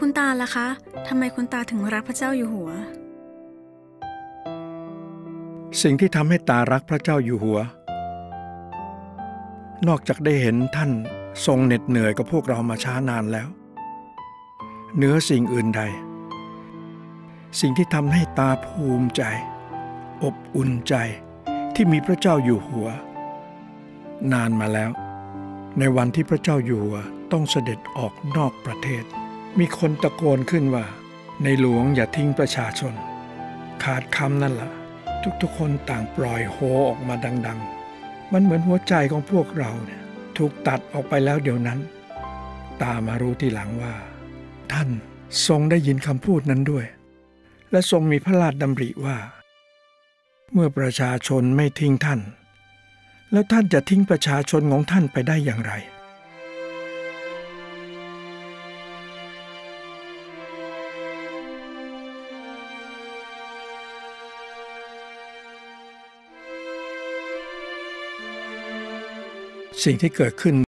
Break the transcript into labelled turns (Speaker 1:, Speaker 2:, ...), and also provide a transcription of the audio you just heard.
Speaker 1: คุณตาล่ะคะทำไมคุณตาถึงรักพระเจ้าอยู่หัว
Speaker 2: สิ่งที่ทำให้ตารักพระเจ้าอยู่หัว นอกจากได้เห็นท่านทรงเหน็ดเหนื่อยกับพวกเรามาช้านานแล้วเหนือสิ่งอื่นใด สิ่งที่ทำให้ตาภูมิใจ อบอุ่นใจที่มีพระเจ้าอยู่หัว นานมาแล้ว ในวันที่พระเจ้าอยู่หัวต้องเสด็จออกนอกประเทศ มีคนตะโกนขึ้นว่า ในหลวงอย่าทิ้งประชาชน ขาดคำนั่นละ่ะ ทุกๆคนต่างปล่อยโฮออกมาดัง ๆ มันเหมือนหัวใจของพวกเราเนี่ยถูกตัดออกไปแล้วเดี๋ยวนั้น ตามารู้ทีหลังว่า ท่านทรงได้ยินคำพูดนั้นด้วย และทรงมีพระราชดำริว่า เมื่อประชาชนไม่ทิ้งท่าน แล้วท่านจะทิ้งประชาชนของท่านไปได้อย่างไร สิ่งที่เกิดขึ้น